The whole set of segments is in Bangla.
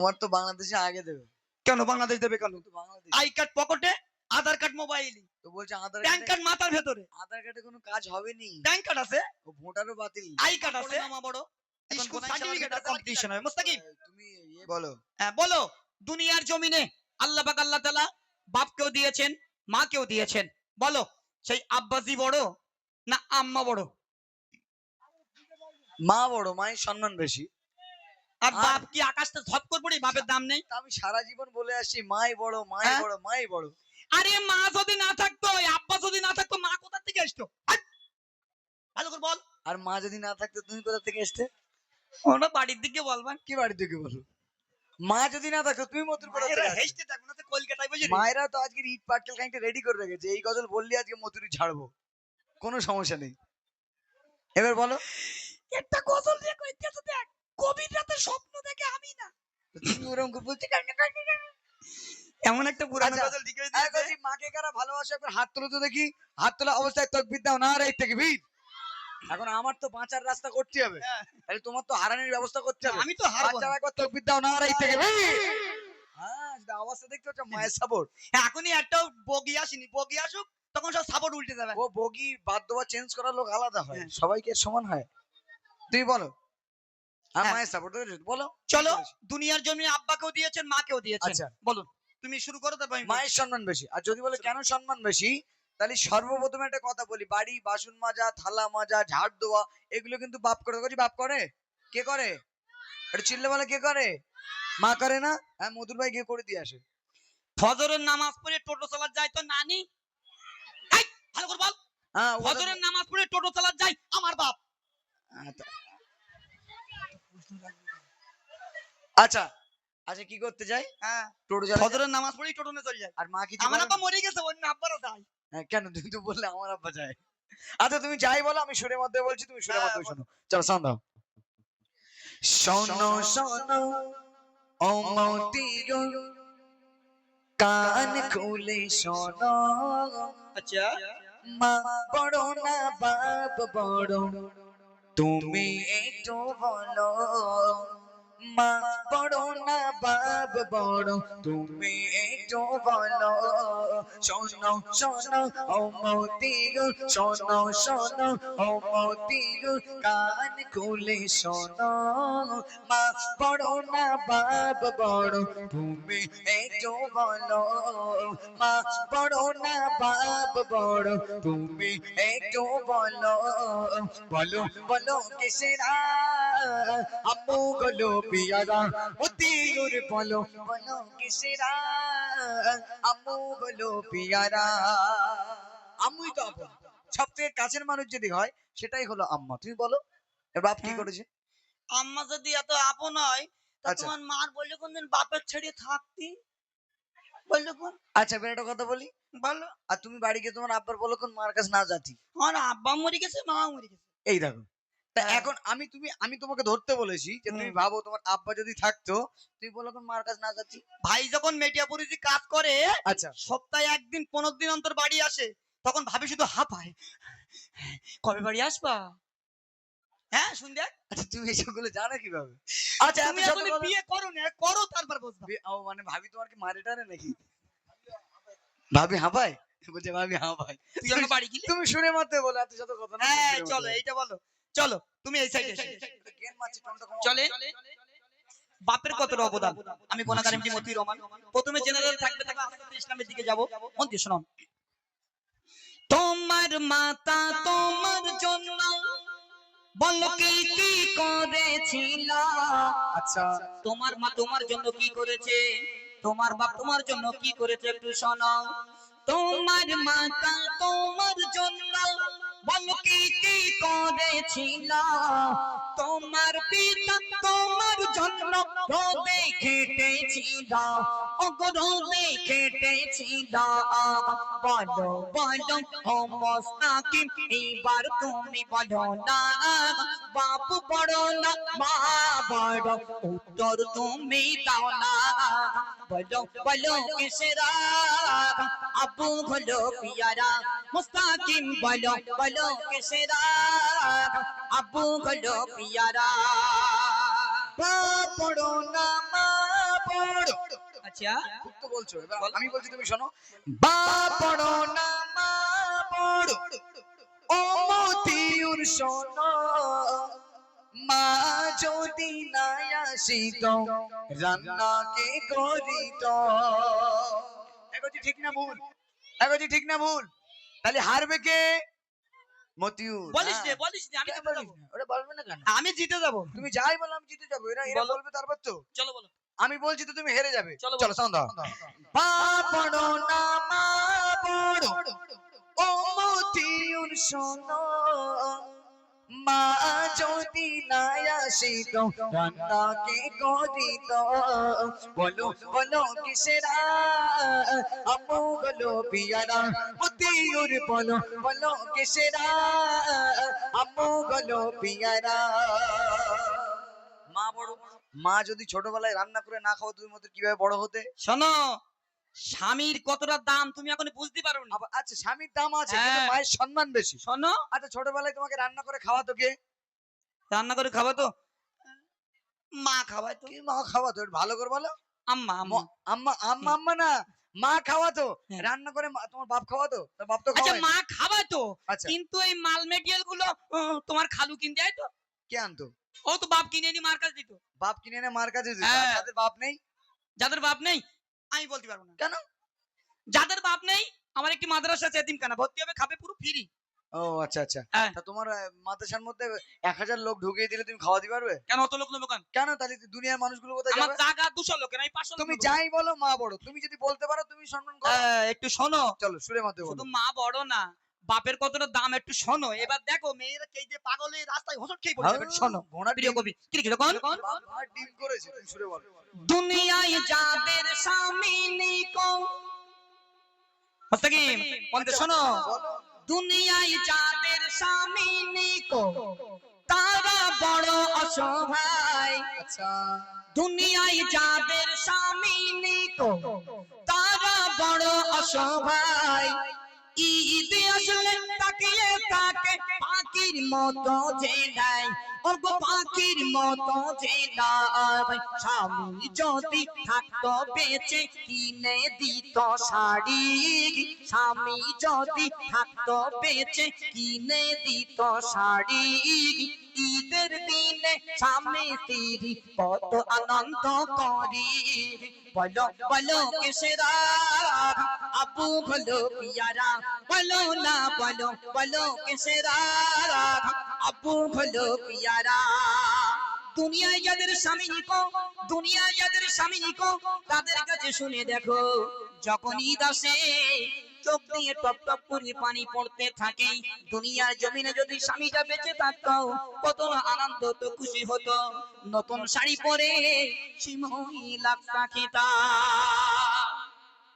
তোমার তো বাংলাদেশে আগে দেবে। কেন বাংলাদেশ দেবে কেন? বাংলাদেশ আই কার্ড পকেটে আধার কার্ড মোবাইলে। তো বলছে আধার প্যান কার্ড মাথার ভেতরে। আধার কার্ডে কোনো কাজ হবে নি প্যান কার্ড আছে? ও ভোটারও বাতিল। আই কার্ড আছে? মামা বড়? সার্টিফিকেট কম্পিটিশন হয় মুস্তাকিম। তুমি ইয়ে বলো। হ্যাঁ বলো। দুনিয়ার জমিনে আল্লাহ পাক আল্লাহ তাআলা বাপকেও দিয়েছেন মাকেও দিয়েছেন। বলো সেই আব্বাসি বড় না আম্মা বড়? মা বড় মায়ের সম্মান বেশি। আর বাপ কি আকাশটা ঝপ করে পড়ি? বাপের দাম নেই? আমি সারা জীবন বলে আসছি মাই বড় মাই হ্যাঁ? বড় মাই বড়। আরে মা যদি না থাকতো আব্বা যদি না থাকতো মা কোথা থেকে আসতো? ভালো করে বল। আর মা যদি না থাকতো তুমি কোথা থেকে আসতে? ওটা বাড়ির দিকে বলবেন কি বাড়ি থেকে বলো? মা যদি না থাকতো তুমি থেকে আসতে? হেসতে থাকব না তো কলকাতায় বুঝলি মায়েরা তো আজকে ইট পাটকেল খানিকটা রেডি করে রেখেছে। এই গজল বললি আজকে মতুরি ছাড়বো। কোনো সমস্যা নেই। এবার বলো। একটা গজল দিয়ে কইতেছে দেখ। গভীর রাতে স্বপ্ন দেখে আমি না। তুমি ওরকম বলতে। এমন একটা পুরানো আচ্ছা, গজল লিখে দিয়েছে। মাকে কারা ভালোবাসে? একবার হাত তোলো তো দেখি। হাত তোলা অবস্থায় তকবির দাও না রে থেকে এখন আমার তো বাঁচার রাস্তা করতে হবে। হ্যাঁ। তাহলে তোমার তো হারানোর ব্যবস্থা করতে হবে। আমি তো হারবো একবার তকবির দাও না রে থেকে হ্যাঁ অবস্থা দেখতে হচ্ছে মায়ের সাপোর্ট এখনই একটা বগি আসেনি। বগি আসুক তখন সব সাপোর্ট উল্টে যাবে। ও বগি বাদ দেওয়া চেঞ্জ করার লোক আলাদা হয়। হ্যাঁ। সবাইকে সমান হয়। তুমি বলো। আর হ্যাঁ। মায়ের সাপোর্ট বলো চলো দুনিয়ার জমি আব্বাকেও দিয়েছেন মাকেও দিয়েছেন। আচ্ছা। বলুন তুমি শুরু করো তারপর মায়ের সম্মান বেশি। আর যদি বলে কেন সম্মান বেশি তাহলে সর্বপ্রথমে একটা কথা বলি। বাড়ি বাসন মাজা থালা মাজা ঝাড় দেওয়া এগুলো কিন্তু বাপ করে। বাপ করে? কে করে? এটা চিল্লে বলে কে করে? মা করে না? হ্যাঁ মধুর ভাই গিয়ে করে দিয়ে আসে। ফজরের নামাজ পড়ে টোটো চালার যায় তো নানি? ভালো করে বল। হ্যাঁ ফজরের নামাজ পড়ে টোটো চালার যায় আমার বাপ। আচ্ছা আচ্ছা কি করতে যাই? হ্যাঁ। টোটো চালাতে? ফজরের নামাজ পড়েই টোটো নিয়ে চলে যায় আর মা কি আমার আব্বা মরে গেছে অন্য আব্বারও যায়। হ্যাঁ, কেন? তুমি তো বললে আমার আব্বা যায়। আচ্ছা তুমি যাই বলো আমি সুরের মধ্যে বলছি তুমি সুরের হ্যাঁ, মধ্যে শোনো। চলো শোন দাও। শোনো শোনো ও মতি কান খুলে শোনো। আচ্ছা। মা বড় না বাপ বড়। তুমি একটু বলো। মা বড় না, বাপ বড়, তুমি একটু বলো। শোনো শোনো, ও মতি গো শোনো শোনো, ও মতি গো কান খুলে শোনো। মা বড় না, বাপ বড়, তুমি একটু বলো। মা বড় না, বাপ বড়, তুমি একটু বলো। বলো বলো, কিসেরা গলো পিয়ারা বলো বলো কিসেরা গলো পিয়ারা আম্মুই তো আপন সব থেকে কাছের মানুষ যদি হয় সেটাই হলো আম্মা তুমি বলো বাপ কি। করেছে আম্মা যদি এত আপন হয় তা। তোমার মার বললে কোনদিন বাপের ছেড়ে থাকতি বললে কোন আচ্ছা একটা কথা বলি বলো আর তুমি বাড়ি গিয়ে তোমার আব্বার বলো কোন মার কাছে না যাতি আমার আব্বা মরে গেছে মা মরে গেছে এই দেখো তা হ্যাঁ। এখন আমি তুমি আমি তোমাকে ধরতে বলেছি যে তুমি ভাবো তোমার আব্বা যদি থাকতো তুমি বলো কোন মার কাছে না যাচ্ছি। ভাই যখন মেটিয়াপুরিতে কাজ করে আচ্ছা। সপ্তাহে একদিন পনেরো দিন অন্তর বাড়ি আসে তখন ভাবি শুধু হাঁপায় কবে বাড়ি আসবা? হ্যাঁ শুন দেখ আচ্ছা তুমি এসবগুলো জানো কীভাবে? আচ্ছা তুমি শত এখনই কথা- বিয়ে করো না করো তারপর বুঝবা ও মানে ভাবি তোমার কি মারে টানে নাকি? ভাবি হাঁপায় বলছে ভাবি হাঁপায় তুই বাড়ি গেলি? তুমি শুনে মারতে বলো এত শত কথা না হ্যাঁ চলো এইটা বলো। চলো, তুমি এই সাইডে। চলে? বাপের কতটা অবদান? আমি কোনাকার এমডি মতিউর রহমান। প্রথমে জেনারেল থাকবে থাকবে আস্তে ইসলামের দিকে যাব। মন দিয়ে শোনো তোমার মাতা তোমার জন্য বলো কি কি করেছিল? আচ্ছা তোমার মা তোমার জন্য কি করেছে? তোমার বাপ তোমার জন্য কি করেছে একটু শোনো তোমার মাতা তোমার জন্য বলো কি কি করেছিল? তোমার পিতা তোমার জন্য রোদে খেটেছিল। অগরোদে খেটেছিল বলো বলো, ও মোস্তাকিম এবার তুমি বলো না। বাপ বড় না, মা বড়, উত্তর তুমি দাও না। বলো বলো, কিসেরা? আবু হলো পিয়ারা। মুস্তাকিম বলো বলো, কিসেরা? আবু হলো পিয়ারা। বাপ বড় না, মা খুব তো বলছো। এবার আমি বলছি তুমি শোনো। বাপ বড় না মা বড় ও মতিউর শোনো। মা যদি না আসিত রান্না কে করিত এগোজি ঠিক না ভুল? ঠিক না ভুল? তাহলে হারবে কে? মতিউর। বলিস হ্যাঁ। রে বলিস রে আমি কেন জিতে যাব। না? ওরা বলবে না কেন? আমি জিতে যাব। তুমি যাই বলো আমি জিতে যাব এরা এরা বলবে তারপর তো। চলো বলো। আমি বলছি তো তুমি হেরে যাবে। চলো চলো সাউন্ড দাও। বাপ বড় না মা বড় ও মতিউর শোনো। মা যদি না আসিত রান্না কে করিত। বলো বলো কিসেরা? আপু বলো পিয়ারা। মতিউর বলো বলো কিসেরা? আপু বলো পিয়ারা। মা যদি ছোটবেলায় রান্না করে না খাও তুমি মতো কীভাবে বড় হতে? শোনো স্বামীর কতটা দাম তুমি এখন বুঝতে পারো না আচ্ছা স্বামীর দাম আছে কিন্তু হ্যাঁ। মায়ের সম্মান বেশি। শোনো। আচ্ছা ছোটবেলায় তোমাকে রান্না করে খাওয়াতো কে? রান্না করে খাব তো মা খাওয়ায় তো কি মা খাওয়াতো? ভালো করে বলো। আম্মা আম্মা। আম্মা আম্মা না মা খাওয়াতো। হ্যাঁ। রান্না করে তোমার বাপ খাওয়াতো? তোর বাপ তো আচ্ছা মা খাওয়াতো। আচ্ছা। কিন্তু এই মাল মেটেরিয়ালগুলো তোমার খালু কিনতে হয় তো কে আনতো? ও তো বাপ কিনে নি মার কাছে দিত। বাপ কিনে এনে মার কাছে দিত। হ্যাঁ। যাদের বাপ নেই? যাদের বাপ নেই আমি বলতে পারব না। কেন? যাদের বাপ নেই আমার একটি মাদ্রাসা আছে এতিমখানা। ভর্তি হবে খাবে পুরো ফ্রি ও আচ্ছা আচ্ছা। হ্যাঁ। তা তোমার আহ, মাদ্রাসার মধ্যে এক হাজার লোক ঢুকিয়ে দিলে তুমি খাওয়া দিতে পারবে? কেন অত লোক নেব কেন? কেন? তাহলে দুনিয়ার মানুষগুলো কোথায় আমার যাবে? জায়গা দুশো লোকের আমি পাঁচশো তুমি। যাই বলো মা বড়। তুমি যদি বলতে পারো তুমি সম্মান করো। হ্যাঁ, একটু শোনো। চলো সুরে মধ্যে বলো শুধু মা বড় না বাপের কতটা দাম একটু শোনো। এবার দেখো মেয়েরা কে যে পাগল হয়ে রাস্তায় হোসট খেয়ে পড়ে যাবে শোনো। ঘোড়া প্রিয় কবি কি লিখেছো কোন ডিম করেছে সুরে বলো। দুনিয়ায় যাদের স্বামী নিকো মুস্তাকিম বলতে শোনো। দুনিয়ায় যাদের স্বামী নিকো তারা বড় অসহায়। আচ্ছা। দুনিয়ায় যাদের স্বামী নিকো তারা বড় অসহায়। ঈদ আসলে তাকিয়ে তাকে পাখির মতো যে নাই ওগো পাখির মতো যে নাই। স্বামী যদি থাকতো, বেঁচে কিনে দিত শাড়ি। স্বামী যদি থাকতো, বেঁচে কিনে দিত শাড়ি। ঈদের দিনে স্বামী স্ত্রী কত আনন্দ করি। বলো বলো কেসেরা আপু বলো পিয়ারা বলো না বলো বলো কেসেরা আপু বলো পিয়ারা দুনিয়ায় যাদের স্বামী নিকো দুনিয়ায় যাদের স্বামী নিকো তাদের কাছে শুনে দেখো যখন ঈদ আসে চোখ দিয়ে টপ টপ করে পানি পড়তে থাকে দুনিয়ার জমিনে যদি স্বামীটা বেঁচে থাকতো কত আনন্দ তো খুশি হতো নতুন শাড়ি পরে সেই মহিলা খেতা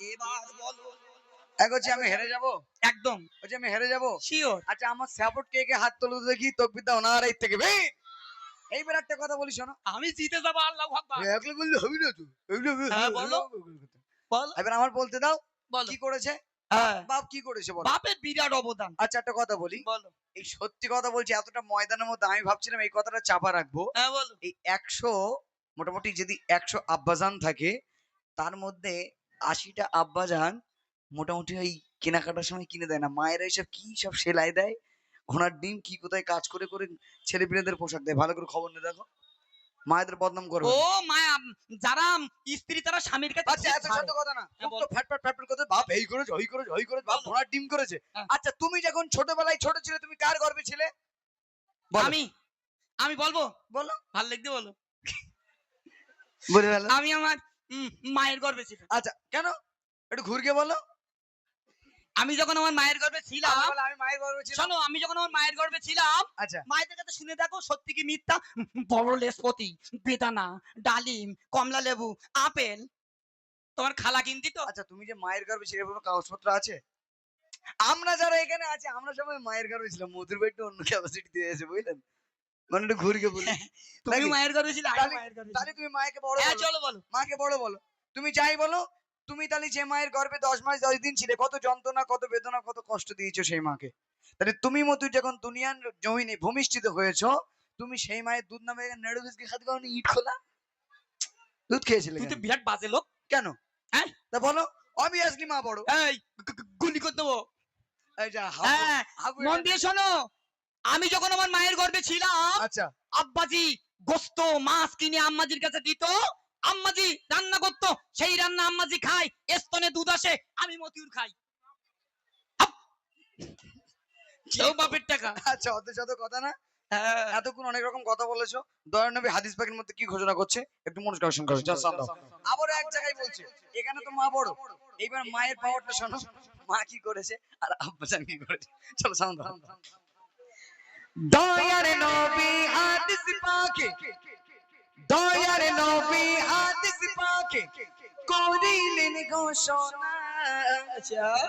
এবার বলো। এগোচ্ছি আমি হেরে যাব? একদম। বলছি আমি হেরে যাব? শিওর আচ্ছা আমার সাপোর্ট কে কে হাত তোলো দেখি তকবির দাও না আর এই থেকে বে এইবার একটা কথা বলি শোনো। আমি জিতে যাব আল্লাহ আকবার। একলা বললে হবে না তো। হ্যাঁ, বলো। বল। এবার আমার বলতে দাও বলো। কি করেছে? হ্যাঁ। বাপ কি করেছে বলো। বাপের বিরাট অবদান। আচ্ছা একটা কথা বলি। বলো। এই সত্যি কথা বলছি এতটা ময়দানের মধ্যে আমি ভাবছিলাম এই কথাটা চাপা রাখব। হ্যাঁ বলো। এই একশো মোটামুটি যদি একশো আব্বাজান থাকে তার মধ্যে আশিটা আব্বাজান মোটামুটি ওই কেনাকাটার সময় কিনে দেয় না। মায়েরা এইসব কি সব সেলাই দেয়? ঘোড়ার ডিম কি কোথায় কাজ করে করে ছেলে পেলেদের পোশাক দেয়? ভালো করে খবর নিয়ে দেখো। মায়েদের বদনাম করবে ও মায়া যারা স্ত্রী তারা স্বামীর কাছে আচ্ছা এত। ছোট কথা না। হ্যাঁ, তো ফ্যাট ফ্যাট ফ্যাট বাপ এই করেছে ওই করেছে ওই করেছে বাপ ঘোড়ার ডিম করেছে। হ্যাঁ। আচ্ছা তুমি যখন ছোটবেলায় ছোট ছিলে তুমি কার গর্বে ছিলে? আমি? আমি বলব? বলো। ভালো লিখতে বলো। বলে আমি আমার মায়ের গর্বে ছিলাম আচ্ছা কেন? একটু ঘুরকে বলো। আমি যখন আমার মায়ের গর্বে ছিলাম আমি মায়ের গর্বে ছিলাম। শোনো আমি যখন আমার মায়ের গর্বে ছিলাম আচ্ছা। মায়েদের কাছে শুনে দেখো সত্যি কি মিথ্যা? বড় লেসপতি বেদানা ডালিম কমলা লেবু আপেল। তোমার খালা কিনতি তো। আচ্ছা তুমি যে মায়ের গর্বে ছিলে কোনো কাগজপত্র আছে? আমরা যারা এখানে আছি আমরা সবাই মায়ের গর্ভে ছিলাম। মধুর ভাই একটু অন্য ক্যাপাসিটি দিয়ে এসে বুঝলেন? মানে একটু ঘুরকে বলি। তুমি মায়ের ছিলে আমি মায়ের তাহলে তুমি মাকে বড় হ্যাঁ চলো বলো। মাকে বড় বলো। তুমি যাই বলো তুমি তাহলে যে মায়ের গর্ভে দশ মাস দশ দিন ছিলে কত যন্ত্রণা কত বেদনা কত কষ্ট দিয়েছ সেই মাকে? তাহলে তুমি মতো যখন দুনিয়ার জমিনে ভূমিষ্ঠিত হয়েছো তুমি সেই মায়ের দুধ নামে নেড়ু বিস্কি খাতে পারো ইট খোলা? দুধ খেয়েছিলে তুই তো বিরাট বাজে লোক। কেন? হ্যাঁ? তা বলো অবভিয়াসলি মা বড়। এই গুলি করে দেবো এই যা হ্যাঁ মন দিয়ে শোনো। আমি যখন আমার মায়ের গর্ভে ছিলাম আচ্ছা। আব্বাজি গোস্ত মাছ কিনে আম্মাজির কাছে দিত। আম্মাজি রান্না করতো সেই রান্না আম্মাজি খায় স্তনে দুধ আসে আমি মতিউর খাই। কেউ বাপের টাকা। আচ্ছা অত শত কথা না। হ্যাঁ। এতক্ষণ অনেক রকম কথা বলেছ। দয়ার নবী হাদিস পাকের মধ্যে কি ঘোষণা করছে? একটু মনোজ করো আবার এক জায়গায় বলছে এখানে তো মা বড়। এইবার মায়ের পাওয়ারটা শোনো। মা কি করেছে? আর আব্বাজান কি করেছে? চলো দাও দয়ার নবী হাদিস পাকে দয়ার নবী হাদিস পাকে করিলেন ঘোষণা আচ্ছা আর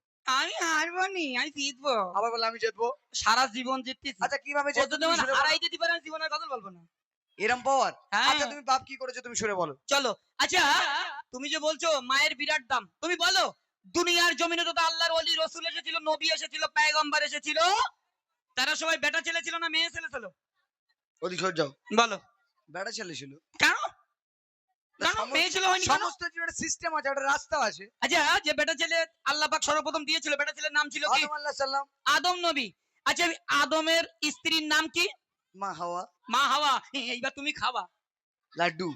আমি হারবো নি আমি জিতবো। আবার বলে আমি জিতবো? সারা জীবন জিততেছি। আচ্ছা কীভাবে জিতবো। হারাই দিতে পারে আমি জীবনের কথা বলব না। এরম পাওয়ার? হ্যাঁ। আচ্ছা তুমি বাপ কি করেছ তুমি সুরে বলো। চলো আচ্ছা তুমি যে বলছো মায়ের বিরাট দাম তুমি বলো দুনিয়ার জমিনে তো আল্লাহর ওলি রসুল এসেছিল নবী এসেছিল পায়গম্বর এসেছিল। তারা সবাই বেটা ছেলে ছিল না মেয়ে ছেলে ছিল? ওদিক যাও। বলো। বেটা ছেলে ছিল। কেন? কেন সমস্ত- মেয়ে ছেলে হয়নি কেন? সমস্ত যে একটা সিস্টেম আছে একটা রাস্তা আছে। আচ্ছা যে বেটা ছেলে আল্লাহ পাক সর্বপ্রথম দিয়েছিল বেটা ছেলের নাম ছিল কি? আদম আল্লাহ সাল্লাম আদম নবী। আচ্ছা আদমের স্ত্রীর নাম কি? মা হাওয়া। মা হাওয়া। এইবার তুমি খাওয়া লাড্ডু।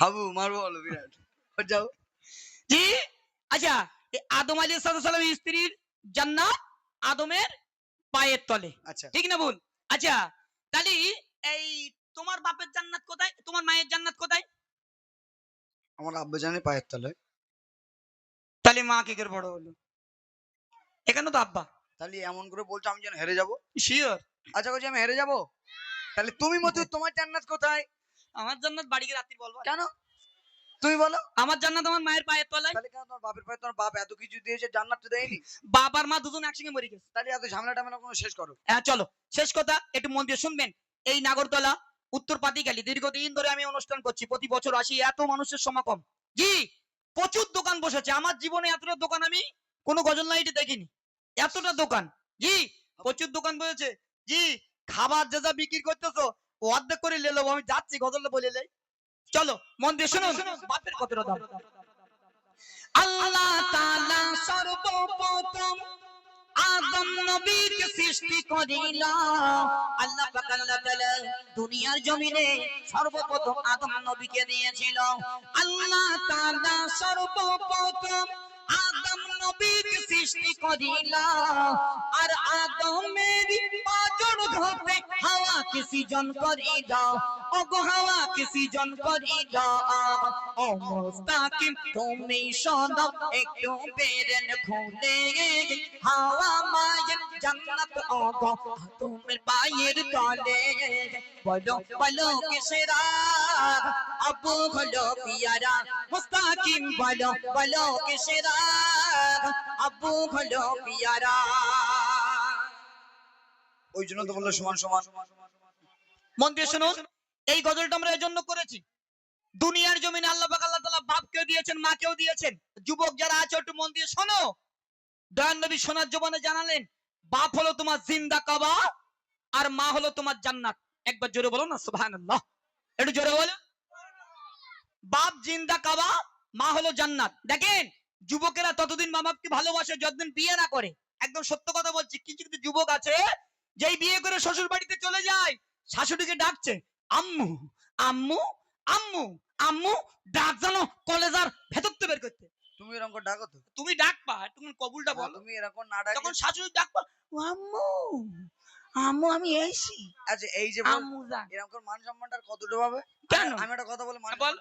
হাবু মারবো বলো বিরাট। যাও। জি আচ্ছা আদম আলী সালামের স্ত্রীর জান্নাত আদমের পায়ের তলে। আচ্ছা। ঠিক না ভুল? আচ্ছা তাহলে এই তোমার বাপের জান্নাত কোথায়? তোমার মায়ের জান্নাত কোথায়? আমার আব্বা জানে পায়ের তলায়। তাহলে মা কে করে বড় হলো? এখানে তো আব্বা। তাহলে এমন করে বলছো আমি যেন হেরে যাব? শিওর আচ্ছা বলছি আমি হেরে যাব? তাহলে তুমি মতো তোমার জান্নাত কোথায়? আমার জান্নাত বাড়ি গিয়ে রাত্রি বলব? কেন? তুমি বলো। আমার জান্নাত আমার মায়ের পায়ের তলায়। তাহলে কেন তোমার বাপের পায়ে তোমার বাপ এত কিছু দিয়েছে জান্নাতটা দেয়নি? বাপ আর মা দুজন একসঙ্গে মরে গেছে। তাহলে এত ঝামেলা টামেলা কোনো শেষ করো। হ্যাঁ চলো। শেষ কথা একটু মন দিয়ে শুনবেন। এই নাগরতলা উত্তর পাতিকালি দীর্ঘদিন ধরে আমি অনুষ্ঠান করছি, প্রতি বছর আসি, এত মানুষের সমাগম। জি, প্রচুর দোকান বসেছে। আমার জীবনে এতটা দোকান আমি কোনো গজল লাইটে দেখিনি। এতটা দোকান। জি, প্রচুর দোকান বসেছে। জি, খাবার যা যা বিক্রি করতেছো অর্ধেক করে লেলো আমি যাচ্ছি, গজলটা বলে লাই চলো মন দিয়ে শুনুন। বাপের কতটা দাম আল্লাহ তাআলা সর্বপ্রথম আদম নবীকে সৃষ্টি করিল। আল্লাহ পাক আল্লাহ তাআলা দুনিয়ার জমিনে সর্বপ্রথম আদম নবীকে দিয়েছিল। আল্লাহ তাআলা সর্বপ্রথম আদম নবীকে সৃষ্টি করিল। আর আদমের পাজন ঘটে হাওয়াকে সৃজন করিল। ওগো হাওয়াকে সৃজন করিল। মুস্তাকিম, তুমি শোনো একটু বেরেন খুলে হাওয়া মায়ের জান্নাত ওগো তোমার পায়ের তলে। বলো বলো কিসেরা আবু হলো পিয়ারা মুস্তাকিম বলো বলো কিসেরা আবু হলো পিয়ারা ওই জন্য তো বলল সমান সমান। মন দিয়ে শুনুন এই গজলটা আমরা এজন্য করেছি। দুনিয়ার জমিনে আল্লাহ পাক আল্লাহ তাআলা বাপকেও দিয়েছেন মাকেও দিয়েছেন। যুবক যারা আছে একটু মন দিয়ে শোনো। দয়ান নবী সোনার জবানে জানালেন বাপ হলো তোমার জিন্দা কাবা আর মা হলো তোমার জান্নাত। একবার জোরে বলো না সুবহানাল্লাহ। একটু জোরে বলো। বাপ জিন্দা কাবা মা হলো জান্নাত। দেখেন যুবকেরা ততদিন মা বাপকে ভালোবাসে যতদিন বিয়ে না করে। একদম সত্য কথা বলছি কিছু কিছু যুবক আছে যেই বিয়ে করে শ্বশুর বাড়িতে চলে যায় শাশুড়িকে ডাকছে আম্মু আম্মু আম্মু আম্মু ডাক জানো কলেজার ভেতর থেকে বের করতে। তুমি এরকম ডাকো তো। তুমি ডাকবা তুমি কবুলটা বলো। তুমি এরকম না ডাকলে তখন শাশুড়ি ডাকবা ও আম্মু আম্মু আমি এসি আচ্ছা এই যে আম্মু যান। এরকম করে মান সম্মানটা আর কতটা পাবে কেন? আমি একটা কথা বলে মানে বল।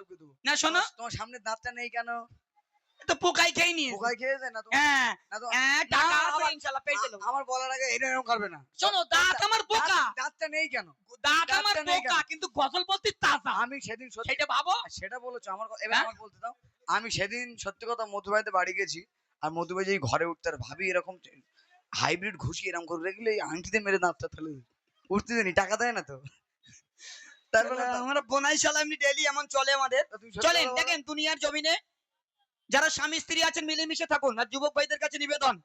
না শোনো। তোমার সামনে দাঁতটা নেই কেন? তো পোকাই খেয়ে নিয়ে পোকায় খেয়েছে না তো? হ্যাঁ। না তো হ্যাঁ, টাকা আছে ইনশাআল্লাহ পেয়ে দেবো আমার বলার আগে এরকম করবে না। শোনো দাঁত আমার পোকা। দাঁতটা নেই কেন? দাঁত আমার পোকা কিন্তু গজল বলতে তাজা। আমি সেদিন সত্যি সেটা ভাবো। সেটা বলেছ আমার এবার হ্যাঁ? আমার বলতে দাও। আমি সেদিন সত্যি কথা মধুবাইতে বাড়ি গেছি আর মধুবাই যে ঘরে উঠতে আর ভাবি এরকম হাইব্রিড ঘুষি এরকম করে রেখলে আংটিতে মেরে দাঁতটা ফেলে দিত। উঠতে দেনি টাকা দেয় না তো। তারপরে আমরা বোনাই শালা এমনি ডেইলি এমন চলে আমাদের। চলেন দেখেন দুনিয়ার জমিনে যারা স্বামী স্ত্রী আছেন মিলেমিশে থাকুন আর যুবক ভাইদের কাছে নিবেদন।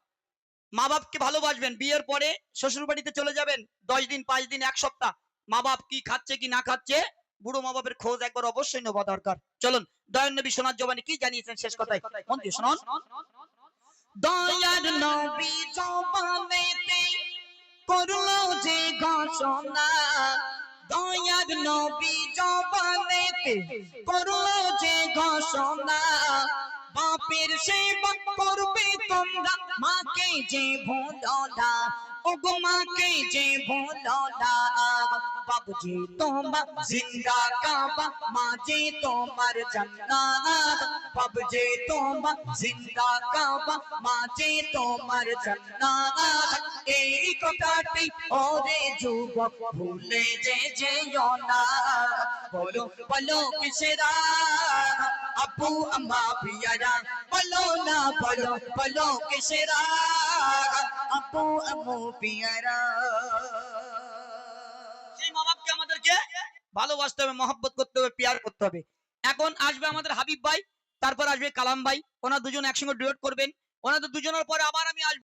মা বাপকে ভালোবাসবেন বিয়ের পরে শ্বশুর বাড়িতে চলে যাবেন দশ দিন পাঁচ দিন এক সপ্তাহ। মা বাপ কি খাচ্ছে কি না খাচ্ছে বুড়ো মা বাপের খোঁজ একবার অবশ্যই নেওয়া দরকার। চলুন দয়ার নবী সোনার জবানি কি জানিয়েছেন শেষ কথায়? মন শুনুন। দয়ার নবী জবানেতে করল যে ঘোষণা। দয়ার নবী জবানেতে করল যে ঘোষণা। বাপের সেবা করবে তোমরা, মাকে যে ভুলো না ওগো মাকে যে ভুলো না বাবুজি তোমার জিন্দা কাবা মাঝে তোমার জান্নাত বাবুজি তোমার জিন্দা কাবা মাঝে তোমার জান্নাত এই কথাটি ওরে যুবক ভুলে যে যেও না বলো বলো কিসেরা আপু আম্মা পিয়ারা বলো না বলো বলো কিসেরা আপু আপু, পিয়ারা। সেই মা বাপকে আমাদেরকে ভালোবাসতে হবে, মহব্বত করতে হবে, পিয়ার করতে হবে। এখন আসবে আমাদের হাবিব ভাই, তারপর আসবে কালাম ভাই। ওনার দুজন একসঙ্গে ডুয়েট করবেন। ওনাদের দুজনের পরে আবার আমি আসব।